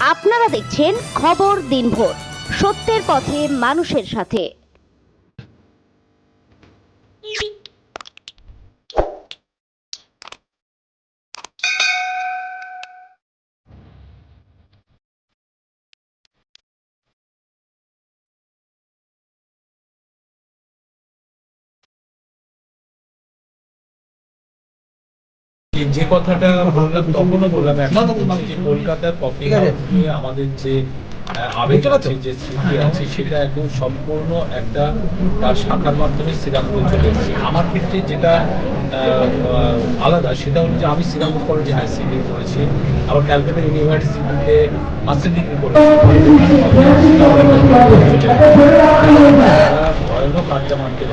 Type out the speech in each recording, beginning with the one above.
আপনারা দেখছেন খবর দিনভর। সত্যের পথে মানুষের সাথে। যে কথাটা বললাম তখনও বললাম যে কলকাতার কফি হাউস নিয়ে আমাদের যে আবেগ আছে যে স্মৃতি আছে সেটা একদম সম্পূর্ণ একটা তার শাখার মাধ্যমে শ্রীরামপুর চলে এসেছে। আমার ক্ষেত্রে যেটা আলাদা সেটা হলো যে আমি শ্রীরামপুর কলেজে হাই সেকেন্ডারি করেছি আবার ক্যালকাটা ইউনিভার্সিটিতে মাস্টার ডিগ্রি করেছি ভয়ানক আড্ডা মনে করি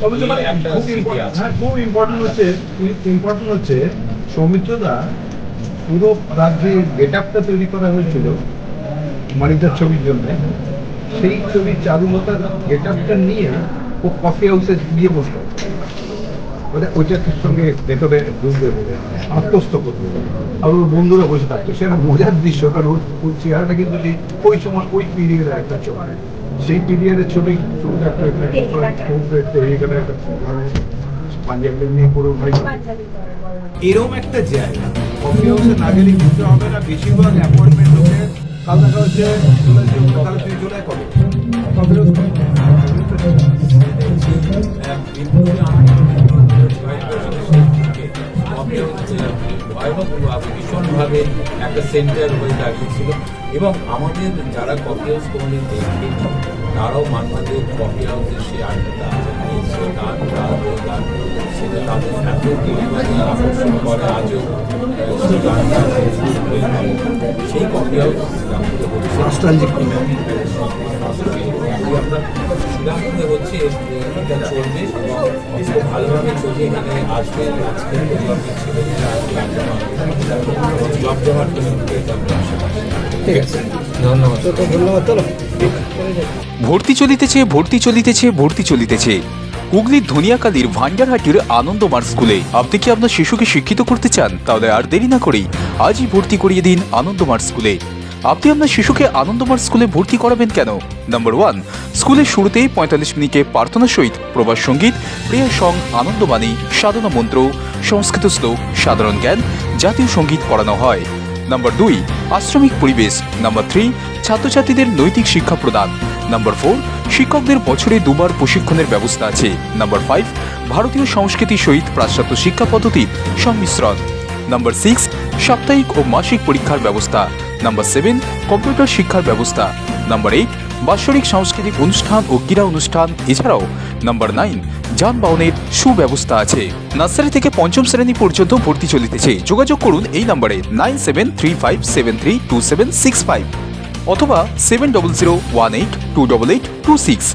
তবে যে মানে খুব স্মৃতি important- আছে। হ্যাঁ, খুব ইম্পর্টেন্ট হচ্ছে ইম্পর্টেন্ট হচ্ছে সৌমিত্রদা পুরো তার যে গেট আপটা তৈরি করা হয়েছিল মানিকদার ছবির জন্য। সেই ছবির চারুলতার গেট আপটা নিয়ে ও কফি হাউসে গিয়ে বসল। ওটা ওইটার সঙ্গে ভেতরে ঢুকবে বলে আত্মস্থ করবে। আর ওর বন্ধুরা বসে থাকতো। সেটা মজার দৃশ্য কারণ ওর চেহারাটা কিন্তু ওই সময় ওই পিরিয়ডের একটা ছবি। সেই পিরিয়ডের ছবি। একটা একটা একটা মানে পাঞ্জাবি নিয়ে পুরো ভাই এরকম একটা জায়গা। কফি হাউসে না গেলে ঘুরতে হবে না। বেশিরভাগ অ্যাপয়েন্টমেন্ট হচ্ছে কাল দেখা হচ্ছে তাহলে তুই চলে কবে? কফি হাউস ভীষণভাবে একটা সেন্টার হয়ে দাঁড়িয়েছিল। এবং আমাদের যারা কফি হাউস কোনোদিন দেখেনি তারাও মানবাদের কফি হাউসের সেই আড্ডাটা নিয়েছে গান গান গান সেটা তাদের এত পরিমাণে আকর্ষণ করে আজও সেই গানটা সেই কফি হাউস আমরা হচ্ছে এটা চলবে এবং খুব ভালোভাবে চলবে এখানে আসবে আজকে জব। ঠিক আছে। ধন্যবাদ। ভর্তি চলিতেছে ভর্তি চলিতেছে ভর্তি চলিতেছে। হুগলির ধনিয়াকালীর ভান্ডারহাটির আনন্দমার স্কুলে। আপনি কি আপনার শিশুকে শিক্ষিত করতে চান? তাহলে আর দেরি না করেই আজই ভর্তি করিয়ে দিন আনন্দমার স্কুলে। আপনি আপনার শিশুকে আনন্দমার স্কুলে ভর্তি করাবেন কেন? নাম্বার ওয়ান স্কুলের শুরুতেই পঁয়তাল্লিশ মিনিটে প্রার্থনা সহিত প্রবাস সংগীত, প্রিয় সং, আনন্দবাণী, সাধনা মন্ত্র, সংস্কৃত শ্লোক, সাধারণ জ্ঞান, জাতীয় সংগীত পড়ানো হয়। নাম্বার দুই, আশ্রমিক পরিবেশ। নাম্বার থ্রি ছাত্রছাত্রীদের নৈতিক শিক্ষা প্রদান। নাম্বার ফোর শিক্ষকদের বছরে দুবার প্রশিক্ষণের ব্যবস্থা আছে। নাম্বার ফাইভ ভারতীয় সংস্কৃতি সহিত পাশ্চাত্য শিক্ষা পদ্ধতির সংমিশ্রণ। নাম্বার সিক্স সাপ্তাহিক ও মাসিক পরীক্ষার ব্যবস্থা। নাম্বার সেভেন কম্পিউটার শিক্ষার ব্যবস্থা। নাম্বার এইট বাৎসরিক সাংস্কৃতিক অনুষ্ঠান ও ক্রীড়া অনুষ্ঠান, এছাড়াও নাম্বার নাইন যানবাহনের সুব্যবস্থা আছে। নার্সারি থেকে পঞ্চম শ্রেণি পর্যন্ত ভর্তি চলিতেছে। যোগাযোগ করুন এই নম্বরে nine seven three five seven three two seven six five অথবা seven double zero one eight two double eight two six